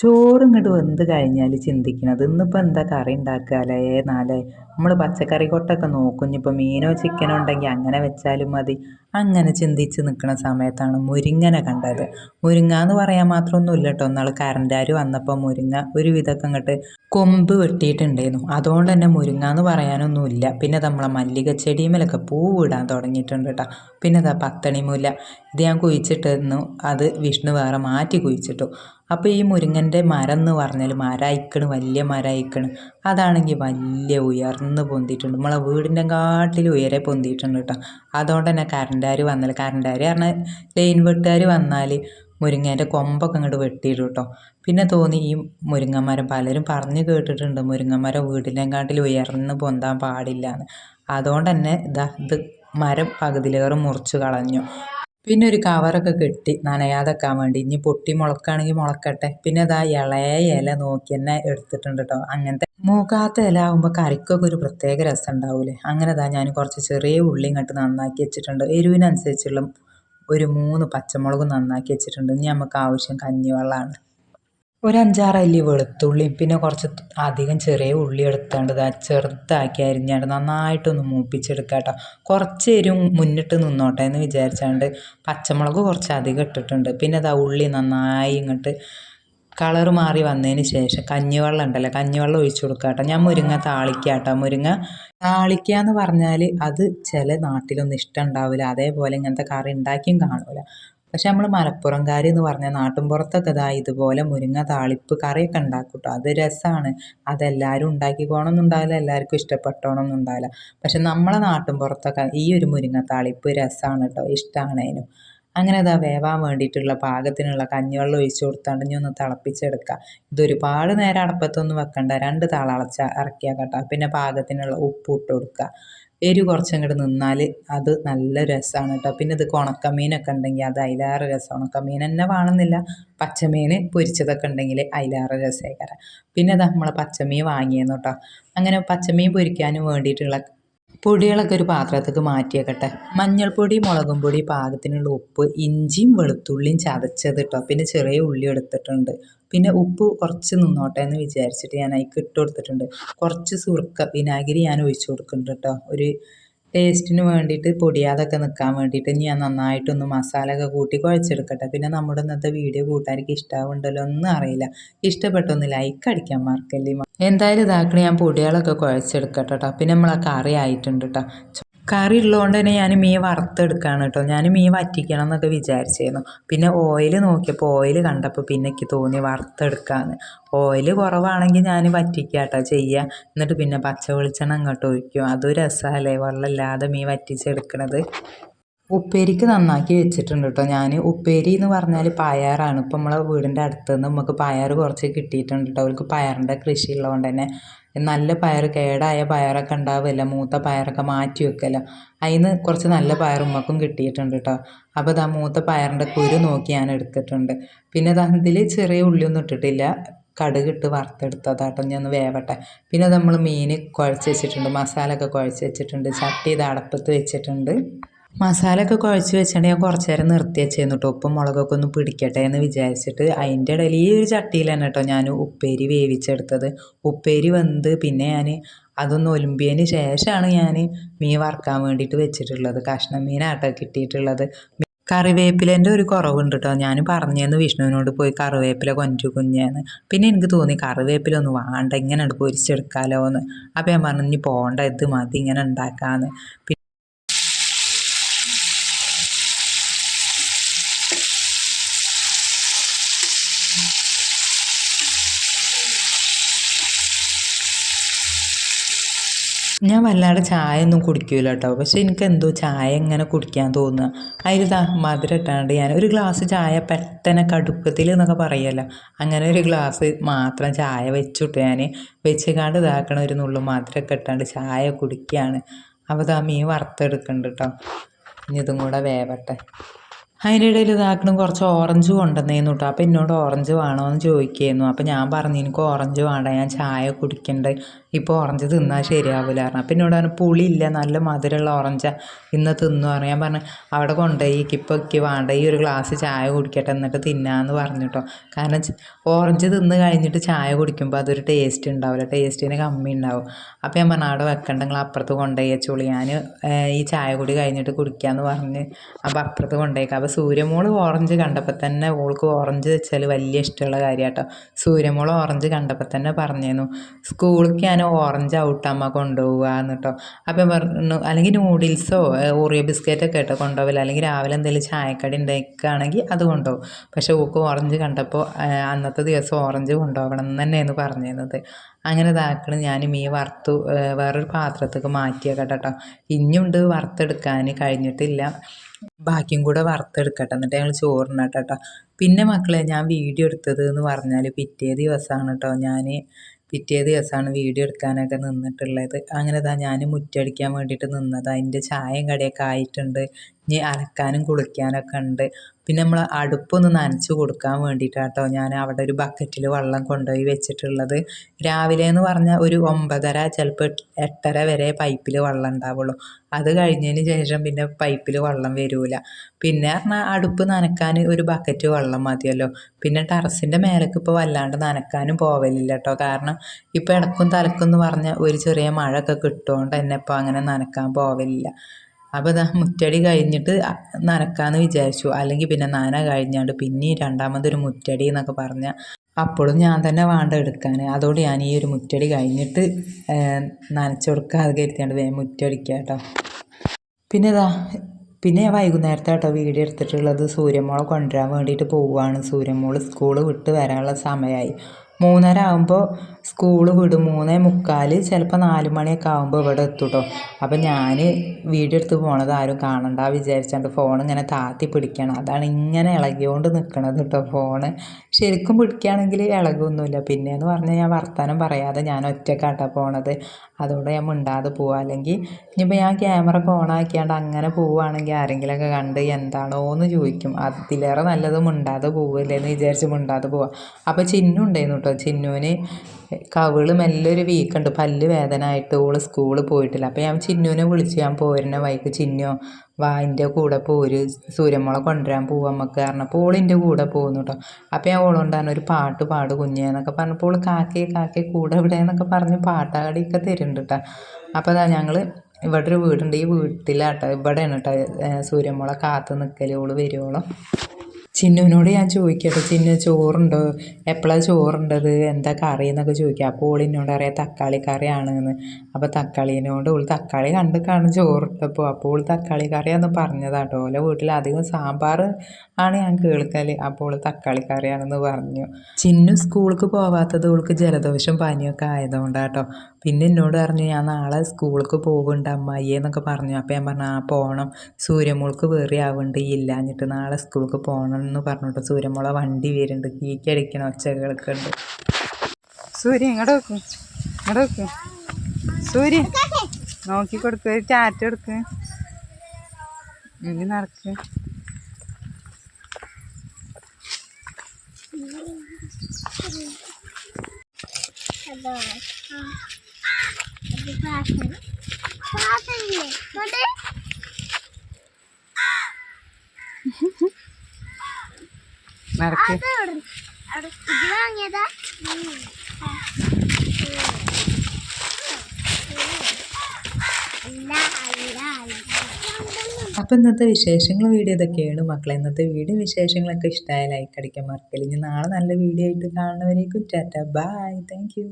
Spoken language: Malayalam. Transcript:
ചോറ് ഇങ്ങോട്ട് വെന്ത് കഴിഞ്ഞാൽ ചിന്തിക്കണത് ഇന്നിപ്പോൾ എന്താ കറി ഉണ്ടാക്കുക അല്ലേ നാളെ. നമ്മൾ പച്ചക്കറി കൊട്ടൊക്കെ നോക്കും. ഇനിയിപ്പോൾ മീനോ ചിക്കനോ ഉണ്ടെങ്കിൽ അങ്ങനെ വെച്ചാലും മതി. അങ്ങനെ ചിന്തിച്ച് നിൽക്കുന്ന സമയത്താണ് മുരിങ്ങനെ കണ്ടത്. മുരിങ്ങ എന്ന് പറയാൻ മാത്രമൊന്നുമില്ല കേട്ടോ. ഒന്നാൾ കറണ്ടാർ വന്നപ്പോൾ മുരിങ്ങ ഒരു വിധമൊക്കെ ഇങ്ങോട്ട് കൊമ്പ് വെട്ടിയിട്ടുണ്ടായിരുന്നു. അതുകൊണ്ട് തന്നെ മുരിങ്ങ എന്ന് പറയാനൊന്നുമില്ല. പിന്നെ നമ്മളെ മല്ലിക ചെടിയുമേലൊക്കെ പൂവിടാൻ തുടങ്ങിയിട്ടുണ്ട് കേട്ടോ. പിന്നെ ഇതാ പത്തണി മുല്ല ഇത് ഞാൻ കുഴിച്ചിട്ടിരുന്നു. അത് വിഷ്ണു വേറെ മാറ്റി കുഴിച്ചിട്ടു. അപ്പോൾ ഈ മുരിങ്ങന്റെ മരം എന്ന് പറഞ്ഞാൽ മരയിക്കണ് വലിയ മരയിക്കണ്. അതാണെങ്കിൽ വലിയ ഉയർന്ന് പൊന്തിയിട്ടുണ്ട്. നമ്മളെ വീടിന്റെ കാട്ടിൽ ഉയരെ പൊന്തിയിട്ടുണ്ട് കേട്ടോ. അതുകൊണ്ട് തന്നെ കറണ്ടുകാർ വന്നാൽ കറണ്ടുകാർ പറഞ്ഞാൽ ലൈൻ വെട്ടുകാർ വന്നാൽ മുരിങ്ങേന്റെ കൊമ്പൊക്കെ ഇങ്ങോട്ട് വെട്ടിയിടും കേട്ടോ പിന്നെ തോന്നി ഈ മുരിങ്ങമരം പലരും പറഞ്ഞു കേട്ടിട്ടുണ്ട് മുരിങ്ങമരം വീടിനെക്കാട്ടിൽ ഉയർന്ന് പൊന്താൻ പാടില്ല എന്ന് അതുകൊണ്ട് തന്നെ ഇതാ ഇത് മരം പകുതിയിലേറെ മുറിച്ച് കളഞ്ഞു. പിന്നെ ഒരു കവറൊക്കെ കെട്ടി നനയാതെക്കാൻ വേണ്ടി. ഇനി പൊട്ടി മുളക്കാണെങ്കിൽ മുളക്കട്ടെ. പിന്നെ അതാ ഇളയ ഇല നോക്കി തന്നെ എടുത്തിട്ടുണ്ട് കേട്ടോ അങ്ങനത്തെ മൂക്കാത്ത ഇല ആകുമ്പോൾ കറിക്കൊക്കെ ഒരു പ്രത്യേക രസം ഉണ്ടാവൂലേ? അങ്ങനെ ഇതാ ഞാൻ കുറച്ച് ചെറിയ ഉള്ളി ഇങ്ങോട്ട് നന്നാക്കി വെച്ചിട്ടുണ്ട്. എരിവിനനുസരിച്ചുള്ള ഒരു മൂന്ന് പച്ചമുളകും നന്നാക്കി വെച്ചിട്ടുണ്ട്. ഇനി നമുക്ക് ആവശ്യം കഞ്ഞിവെള്ളമാണ് ഒരു അഞ്ചാറ് അല്ലി വെളുത്തുള്ളിയും പിന്നെ കുറച്ച് അധികം ചെറിയ ഉള്ളി എടുത്താണ്ട് ഇതാ ചെറുതാക്കി അരിഞ്ഞാണ്ട് നന്നായിട്ടൊന്ന് മൂപ്പിച്ചെടുക്കുക കേട്ടോ കുറച്ച് എരിവും മുന്നിട്ട് നിന്നോട്ടെ എന്ന് വിചാരിച്ചാണ്ട് പച്ചമുളക് കുറച്ച് അധികം ഇട്ടിട്ടുണ്ട്. പിന്നെ ഇതാ ഉള്ളി നന്നായി ഇങ്ങോട്ട് കളർ മാറി വന്നതിന് ശേഷം കഞ്ഞിവെള്ളം ഉണ്ടല്ലോ കഞ്ഞിവെള്ളം ഒഴിച്ചു കൊടുക്കുക കേട്ടോ ഞാൻ മുരിങ്ങ താളിക്കുക കേട്ടോ മുരിങ്ങ താളിക്കുക എന്ന് പറഞ്ഞാൽ അത് ചില നാട്ടിലൊന്നും ഇഷ്ടം ഉണ്ടാവില്ല അതേപോലെ ഇങ്ങനത്തെ കറി ഉണ്ടാക്കിയും കാണില്ല പക്ഷെ നമ്മൾ മലപ്പുറംകാർ എന്ന് പറഞ്ഞാൽ നാട്ടിൻപുറത്തൊക്കെ ഇതാ ഇതുപോലെ മുരിങ്ങ താളിപ്പ് കറിയൊക്കെ ഉണ്ടാക്കും കേട്ടോ അത് രസമാണ് അതെല്ലാവരും ഉണ്ടാക്കിക്കോണമെന്നും ഉണ്ടാവില്ല എല്ലാവർക്കും ഇഷ്ടപ്പെട്ടോണമെന്നും ഉണ്ടാവില്ല പക്ഷെ നമ്മളെ നാട്ടിൻപുറത്തൊക്കെ ഈ ഒരു മുരിങ്ങ താളിപ്പ് രസമാണ് കേട്ടോ ഇഷ്ടമാണ് അതിനും അങ്ങനെ അതാ വേവാൻ വേണ്ടിയിട്ടുള്ള പാകത്തിനുള്ള കഞ്ഞിവെള്ളം ഒഴിച്ചു കൊടുത്താണ്ട് ഇനി ഒന്ന് തിളപ്പിച്ചെടുക്കുക ഇതൊരുപാട് നേരം അടപ്പത്തൊന്നും വെക്കണ്ട. രണ്ട് തളളച്ച ഇറക്കിയാൽ കേട്ടോ. പിന്നെ പാകത്തിനുള്ള ഉപ്പ് ഇട്ട് കൊടുക്കുക എരി കുറച്ചങ്ങോട്ട് നിന്നാൽ അത് നല്ല രസമാണ് കേട്ടോ പിന്നെ ഇത് ഉണക്കമീനൊക്കെ ഉണ്ടെങ്കിൽ അത് അതിലേറെ രസം. ഉണക്കമീൻ തന്നെ വേണമെന്നില്ല പച്ചമീൻ പൊരിച്ചതൊക്കെ ഉണ്ടെങ്കിൽ അതിലേറെ രസമായിക്കാരം പിന്നെ അത് നമ്മൾ പച്ചമീൻ വാങ്ങിയെന്നു കേട്ടോ അങ്ങനെ പച്ചമീൻ പൊരിക്കാനും വേണ്ടിയിട്ടുള്ള പൊടികളൊക്കെ ഒരു പാത്രത്തേക്ക് മാറ്റിയേക്കട്ടെ. മഞ്ഞൾപ്പൊടി മുളകും പൊടി പാകത്തിനുള്ള ഉപ്പ് ഇഞ്ചിയും വെളുത്തുള്ളിയും ചതച്ചത് കേട്ടോ പിന്നെ ചെറിയ ഉള്ളി എടുത്തിട്ടുണ്ട്. പിന്നെ ഉപ്പ് കുറച്ച് നിന്നോട്ടെ എന്ന് വിചാരിച്ചിട്ട് ഞാൻ അതിലേക്ക് ഇട്ട് കൊടുത്തിട്ടുണ്ട്. കുറച്ച് സുർക്ക വിനാഗിരി ഞാൻ ഒഴിച്ചു കൊടുക്കുന്നുണ്ട് കേട്ടോ. ഒരു ടേസ്റ്റിന് വേണ്ടിയിട്ട് പൊടിയാതൊക്കെ നിൽക്കാൻ വേണ്ടിയിട്ട് ഞാൻ നന്നായിട്ടൊന്ന് മസാല ഒക്കെ കൂട്ടി കുഴച്ചെടുക്കട്ടെ. പിന്നെ നമ്മുടെ ഇന്നത്തെ വീഡിയോ കൂട്ടുകാർക്ക് ഇഷ്ടമാവുണ്ടല്ലോ ഒന്നും അറിയില്ല. ഇഷ്ടപ്പെട്ടൊന്ന് ലൈക്ക് അടിക്കാൻ മറക്കല്ലേ. എന്തായാലും ഇതാക്കണേ ഞാൻ പൊടികളൊക്കെ കുഴച്ചെടുക്കട്ടെ കേട്ടോ. പിന്നെ നമ്മളെ കറി കേട്ടോ. കറി ഉള്ളതുകൊണ്ട് തന്നെ ഞാൻ മീൻ വറുത്തെടുക്കുകയാണ് കേട്ടോ. ഞാൻ മീൻ വറ്റിക്കണം എന്നൊക്കെ വിചാരിച്ചിരുന്നു. പിന്നെ ഓയിൽ നോക്കിയപ്പോൾ ഓയിൽ കണ്ടപ്പോൾ പിന്നെ എനിക്ക് തോന്നി വറുത്തെടുക്കാമെന്ന് ഓയിൽ കുറവാണെങ്കിൽ ഞാൻ വറ്റിക്കുക കേട്ടോ ചെയ്യുക. എന്നിട്ട് പിന്നെ പച്ച വെളിച്ചെണ്ണ അങ്ങോട്ട് ഒഴിക്കും. അതും രസമല്ലേ? വെള്ളമില്ലാതെ മീൻ വറ്റിച്ചെടുക്കണത്. ഉപ്പേരിക്ക് നന്നാക്കി വെച്ചിട്ടുണ്ട് കേട്ടോ ഞാൻ ഉപ്പേരി എന്ന് പറഞ്ഞാൽ പയറാണ്. ഇപ്പം നമ്മളെ വീടിന്റെ അടുത്ത് നിന്ന് നമുക്ക് പയർ കുറച്ച് കിട്ടിയിട്ടുണ്ട് കേട്ടോ അവർക്ക് പയറിന്റെ കൃഷി ഉള്ളതുകൊണ്ട് തന്നെ നല്ല പയർ കേടായ പയറൊക്കെ ഉണ്ടാവില്ല മൂത്ത പയറൊക്കെ മാറ്റി വെക്കല്ലോ. അതിന് കുറച്ച് നല്ല പയർ ഉമ്മക്കും കിട്ടിയിട്ടുണ്ട് കേട്ടോ അപ്പോൾ ഇതാ മൂത്ത പയറിന്റെ കുരു നോക്കി ഞാൻ എടുത്തിട്ടുണ്ട്. പിന്നെ അതിൽ ചെറിയ ഉള്ളിയൊന്നും ഇട്ടിട്ടില്ല. കടുകിട്ട് വറുത്തെടുത്തതാട്ടോ ഞാൻ ഒന്ന് വേവട്ടെ. പിന്നെ നമ്മൾ മീൻ കുഴച്ച് വെച്ചിട്ടുണ്ട്. മസാല ഒക്കെ കുഴച്ച് വെച്ചിട്ടുണ്ട്. ചട്ടി ഇത് അടപ്പത്ത് വെച്ചിട്ടുണ്ട്. മസാലയൊക്കെ കുഴച്ച് വെച്ചിട്ട് ഞാൻ കുറച്ച് നേരം നിർത്തി വെച്ചിരുന്നു കേട്ടോ ഉപ്പും മുളകൊക്കെ ഒന്ന് പിടിക്കട്ടെ എന്ന് വിചാരിച്ചിട്ട് അതിന്റെ ഇടയിൽ ഈ ഒരു ചട്ടിയിൽ തന്നെ കേട്ടോ ഞാൻ ഉപ്പേരി വേവിച്ചെടുത്തത്. ഉപ്പേരി വെന്ത് പിന്നെ ഞാൻ അതൊന്ന് ഒലുമ്പിയതിന് ശേഷമാണ് ഞാൻ മീൻ വറക്കാൻ വേണ്ടിയിട്ട് വെച്ചിട്ടുള്ളത്. കഷ്ണം മീനാട്ടോ കിട്ടിയിട്ടുള്ളത്. കറിവേപ്പിലേന്റെ ഒരു കുറവുണ്ട് കേട്ടോ ഞാൻ പറഞ്ഞേന്ന് വിഷ്ണുവിനോട് പോയി കറിവേപ്പില കൊഞ്ചു കുഞ്ഞേന്ന്. പിന്നെ എനിക്ക് തോന്നി കറിവേപ്പില ഒന്ന് വേണ്ട ഇങ്ങനെ പൊരിച്ചെടുക്കാലോ എന്ന് അപ്പോൾ ഞാൻ പറഞ്ഞു ഇനി പോകണ്ട ഇത് മതി ഇങ്ങനെ ഉണ്ടാക്കാമെന്ന് ഞാൻ വല്ലാതെ ചായ ഒന്നും കുടിക്കില്ല കേട്ടോ പക്ഷെ എനിക്ക് എന്തോ ചായ ഇങ്ങനെ കുടിക്കാൻ തോന്നുക. അതിൽ ദാ മധുരം ഇട്ടാണ്ട് ഞാൻ ഒരു ഗ്ലാസ് ചായ പെട്ടെന്ന് കടുപ്പത്തിൽ എന്നൊക്കെ പറയല്ല. അങ്ങനെ ഒരു ഗ്ലാസ് മാത്രം ചായ വെച്ചിട്ട് ഞാൻ വെച്ചുകാണ്ട് ഇതാക്കണ ഒരു നുള്ളു മധുരമൊക്കെ ഇട്ടാണ്ട് ചായ കുടിക്കുകയാണ് അപ്പോൾ ഇതാ മീൻ വറുത്തെടുക്കുന്നുണ്ട് കേട്ടോ ഇനി ഇതും കൂടെ വേവട്ടെ. അതിന്റെ ഇടയിൽ ഇതാക്കണം കുറച്ച് ഓറഞ്ച് കൊണ്ടുവന്നേന്നു കേട്ടോ അപ്പോൾ എന്നോട് ഓറഞ്ച് വേണോ എന്ന് ചോദിക്കുകയായിരുന്നു അപ്പോൾ ഞാൻ പറഞ്ഞു എനിക്ക് ഓറഞ്ച് വേണ്ട ഞാൻ ചായ കുടിക്കണ്ടേ. ഇപ്പോൾ ഓറഞ്ച് തിന്നാൽ ശരിയാവില്ല പറഞ്ഞു. അപ്പം എന്നോട് പറഞ്ഞു പുളിയില്ല നല്ല മധുരമുള്ള ഓറഞ്ചാണ് ഇന്ന് തിന്നു പറഞ്ഞു. ഞാൻ പറഞ്ഞു അവിടെ കൊണ്ടുപോയി ഇപ്പോൾ എനിക്ക് വേണ്ട ഈ ഒരു ഗ്ലാസ് ചായ കുടിക്കട്ടെ എന്നിട്ട് തിന്നാന്ന് പറഞ്ഞു കേട്ടോ കാരണം ഓറഞ്ച് തിന്ന് കഴിഞ്ഞിട്ട് ചായ കുടിക്കുമ്പോൾ അതൊരു ടേസ്റ്റ് ഉണ്ടാവില്ല ടേസ്റ്റിന് കമ്മി ഉണ്ടാവും. അപ്പോൾ ഞാൻ പറഞ്ഞു അവിടെ വെക്കണ്ടെങ്കിൽ അപ്പുറത്ത് കൊണ്ടുപോയി വെച്ചോളൂ. ഞാൻ ഈ ചായ കുടി കഴിഞ്ഞിട്ട് കുടിക്കാമെന്ന് പറഞ്ഞ് അപ്പോൾ അപ്പുറത്ത് കൊണ്ടുപോയി അപ്പോൾ സൂര്യമോൾ ഓറഞ്ച് കണ്ടപ്പോൾ തന്നെ ഓൾക്ക് ഓറഞ്ച് വെച്ചാൽ വലിയ ഇഷ്ടമുള്ള കാര്യമാട്ടോ സൂര്യമോൾ ഓറഞ്ച് കണ്ടപ്പോൾ തന്നെ പറഞ്ഞിരുന്നു സ്കൂളിൽ ഞാൻ ഓറഞ്ച് ഔട്ടമ്മ കൊണ്ടുപോവുക എന്നിട്ടോ അപ്പം പറഞ്ഞു അല്ലെങ്കിൽ നൂഡിൽസോ ഓറിയോ ബിസ്ക്കറ്റൊക്കെ കേട്ടോ കൊണ്ടുപോവില്ല. അല്ലെങ്കിൽ രാവിലെ എന്തെങ്കിലും ചായക്കടി ഉണ്ടാക്കുകയാണെങ്കിൽ അത് കൊണ്ടുപോകും പക്ഷേ ഓക്ക് ഓറഞ്ച് കണ്ടപ്പോൾ അന്നത്തെ ദിവസം ഓറഞ്ച് കൊണ്ടുപോകണം എന്ന് തന്നെയാണ് പറഞ്ഞിരുന്നത്. അങ്ങനെ ഇതാക്കണം. ഞാൻ മീൻ വറുത്തു വേറൊരു പാത്രത്തേക്ക് മാറ്റിയേക്കട്ടെ കേട്ടോ. ഇനിയുണ്ട് വറുത്തെടുക്കാൻ കഴിഞ്ഞിട്ടില്ല. ബാക്കിയും കൂടെ വറുത്തെടുക്കട്ടെ എന്നിട്ട് ഞങ്ങൾ ചോറിനട്ടെ കേട്ടോ. പിന്നെ മക്കളെ ഞാൻ വീഡിയോ എടുത്തത് എന്ന് പറഞ്ഞാൽ പിറ്റേ ദിവസമാണ് കേട്ടോ. ഞാൻ പിറ്റേ ദിവസമാണ് വീഡിയോ എടുക്കാനൊക്കെ നിന്നിട്ടുള്ളത്. അങ്ങനെ ഇതാ ഞാൻ മുറ്റടിക്കാൻ വേണ്ടിയിട്ട് നിന്നതാണ് അതിന്റെ ചായയും കടിയൊക്കെ ആയിട്ടുണ്ട്. ഇനി അലക്കാനും കുളിക്കാനൊക്കെ ഉണ്ട്. പിന്നെ നമ്മൾ അടുപ്പൊന്ന് നനച്ച് കൊടുക്കാൻ വേണ്ടിയിട്ടാട്ടോ ഞാൻ അവിടെ ഒരു ബക്കറ്റിൽ വെള്ളം കൊണ്ടുപോയി വെച്ചിട്ടുള്ളത്. രാവിലെ എന്ന് പറഞ്ഞാൽ ഒരു ഒമ്പതര ചിലപ്പോൾ എട്ടര വരെ പൈപ്പിൽ വെള്ളം ഉണ്ടാവുള്ളൂ. അത് കഴിഞ്ഞതിന് ശേഷം പിന്നെ പൈപ്പിൽ വെള്ളം വരില്ല പിന്നെ പറഞ്ഞാൽ അടുപ്പ് നനക്കാൻ ഒരു ബക്കറ്റ് വെള്ളം മതിയല്ലോ. പിന്നെ ടെറസിന്റെ മേലേക്ക് ഇപ്പോൾ വല്ലാണ്ട് നനക്കാനും പോവലില്ല കേട്ടോ കാരണം ഇപ്പോൾ ഇടക്കും തലക്കും എന്ന് പറഞ്ഞാൽ ഒരു ചെറിയ മഴ ഒക്കെ കിട്ടുകൊണ്ട് തന്നെ ഇപ്പോൾ അങ്ങനെ നനക്കാൻ പോവലില്ല. അപ്പോൾ ഇതാ മുറ്റടി കഴിഞ്ഞിട്ട് നനക്കാമെന്ന് വിചാരിച്ചു. അല്ലെങ്കിൽ പിന്നെ നന കഴിഞ്ഞാണ്ട് പിന്നെ രണ്ടാമതൊരു മുറ്റടി എന്നൊക്കെ പറഞ്ഞാൽ അപ്പോഴും ഞാൻ തന്നെ വേണ്ട എടുക്കാൻ അതോട് ഞാൻ ഈ ഒരു മുറ്റടി കഴിഞ്ഞിട്ട് നനച്ചു കൊടുക്കാതെ കരുത്തിയാണ്ട് വേഗം മുറ്റടിക്കുക കേട്ടോ പിന്നെ ഇതാ പിന്നെ വൈകുന്നേരത്തെ കേട്ടോ വീഡിയോ എടുത്തിട്ടുള്ളത്. സൂര്യമോളെ കൊണ്ടുവരാൻ വേണ്ടിയിട്ട് പോവുകയാണ് സൂര്യമോൾ സ്കൂൾ വിട്ട് വരാനുള്ള സമയമായി മൂന്നര ആകുമ്പോൾ സ്കൂൾ വിടും മൂന്നേ മുക്കാൽ ചിലപ്പോൾ നാല് മണിയൊക്കെ ആകുമ്പോൾ ഇവിടെ എത്തും കേട്ടോ അപ്പം ഞാൻ വീഡിയോ എടുത്ത് പോണത് ആരും കാണണ്ട വിചാരിച്ചാണ്ട് ഫോൺ ഇങ്ങനെ താത്തി പിടിക്കണം. അതാണ് ഇങ്ങനെ ഇളകിയോണ്ട് നിൽക്കണത് കേട്ടോ ഫോണ് ശരിക്കും പിടിക്കുകയാണെങ്കിൽ ഇളകൊന്നുമില്ല പിന്നെയെന്ന് പറഞ്ഞാൽ ഞാൻ വർത്തമാനം പറയാതെ ഞാൻ ഒറ്റക്കാട്ടാ പോണത്. അതുകൊണ്ട് ഞാൻ മിണ്ടാതെ പോവുക അല്ലെങ്കിൽ ഇനിയിപ്പോൾ ഞാൻ ക്യാമറ ഒക്കെ ഓണാക്കിയാണ്ട് അങ്ങനെ പോവുകയാണെങ്കിൽ ആരെങ്കിലുമൊക്കെ കണ്ട് എന്താണോ എന്ന് ചോദിക്കും. അതിലേറെ നല്ലത് മിണ്ടാതെ പോവില്ലേ എന്ന് വിചാരിച്ച് മിണ്ടാതെ പോവാം. അപ്പോൾ ചിന്നു ഉണ്ടായിരുന്നു കേട്ടോ ചിന്നുവിന് കവിൾ മെല്ലൊരു വീക്കുണ്ട്. പല്ല് വേദന ആയിട്ട് ഓൾ സ്കൂളിൽ പോയിട്ടില്ല. അപ്പോൾ ഞാൻ ചിന്നുവിനെ വിളിച്ച്. ഞാൻ പോരുന്ന വൈക്ക് ചിന്നു വാ എന്റെ കൂടെ പോര്. സൂര്യമ്മളെ കൊണ്ടുവരാൻ പോവാം നമുക്ക് കാരണം അപ്പോൾ ഓളിന്റെ കൂടെ പോകുന്നു കേട്ടോ അപ്പോൾ ഞാൻ ഓളുകൊണ്ടാണ് ഒരു പാട്ട് പാട് കുഞ്ഞേ എന്നൊക്കെ പറഞ്ഞപ്പോൾ ഓൾ കാക്കേ കാക്കേ കൂടെ ഇവിടെ എന്നൊക്കെ പറഞ്ഞ് പാട്ടാടിയൊക്കെ തരുന്നുണ്ട് കേട്ടോ അപ്പോൾ അതാ ഞങ്ങൾ ഇവിടെ ഒരു വീടുണ്ട്. ഈ വീട്ടിലാട്ടോ ഇവിടെയാണ് കേട്ടോ സൂര്യമ്മളെ കാത്തു നിൽക്കൽ ഓൾ വരുവോളം. ചിന്നുവിനോട് ഞാൻ ചോദിക്കട്ടെ ചിന്നു ചോറുണ്ടോ? എപ്പോഴാണ് ചോറുണ്ടത്? എന്താ കറി എന്നൊക്കെ ചോദിക്കുക അപ്പോൾ ഓൾ എന്നോട് അറിയാം തക്കാളി കറിയാണെന്ന്. അപ്പോൾ തക്കാളീനോട് ഓൾ തക്കാളി കണ്ട് കാണും ചോറിട്ടപ്പോൾ അപ്പോൾ ഓൾ തക്കാളി കറിയാന്ന് പറഞ്ഞതാട്ടോ. ഓലെ വീട്ടിൽ അധികം സാമ്പാർ ആണ് ഞാൻ കേൾക്കൽ അപ്പോൾ ഓൾ തക്കാളി കറിയാണെന്ന് പറഞ്ഞു. ചിന്നു സ്കൂൾക്ക് പോവാത്തത് ഓൾക്ക് ജലദോഷം പനിയൊക്കെ ആയതുകൊണ്ടാട്ടോ. പിന്നെ എന്നോട് പറഞ്ഞു ഞാൻ നാളെ സ്കൂൾക്ക് പോകുന്നുണ്ട് അമ്മായി എന്നൊക്കെ പറഞ്ഞു. അപ്പോൾ ഞാൻ പറഞ്ഞു ആ പോകണം സൂര്യമോൾക്ക് വേറെ ആവുന്നുണ്ട് ഇല്ലാഞ്ഞിട്ട് നാളെ സ്കൂൾക്ക് പോകണം എന്ന് പറഞ്ഞിട്ട് സൂര്യമുള വണ്ടി വരുന്നുണ്ട്. കീക്കടിക്കണ ഒച്ച കേൾക്കുന്നുണ്ട് സൂര്യ ഇങ്ങോട്ട് വെക്കും ഇങ്ങോട്ട് വെക്കും സൂര്യ നോക്കി കൊടുക്ക. എടുക്ക് കൊടുക്ക്. ഇനി നടക്ക്. അത്. നടക്ക് അത് അവിടെ- അവിടെ ഇത് അപ്പം ഇന്നത്തെ വിശേഷങ്ങൾ വീഡിയോ ഇതൊക്കെയാണ് മക്കളെ. ഇന്നത്തെ വീഡിയോ വിശേഷങ്ങളൊക്കെ ഇഷ്ടമായ ലൈക്ക് അടിക്കാൻ മറക്കില്ല. ഇനി നാളെ നല്ല വീഡിയോ ആയിട്ട് കാണുന്നവരേക്കും ടാറ്റ. Bye thank you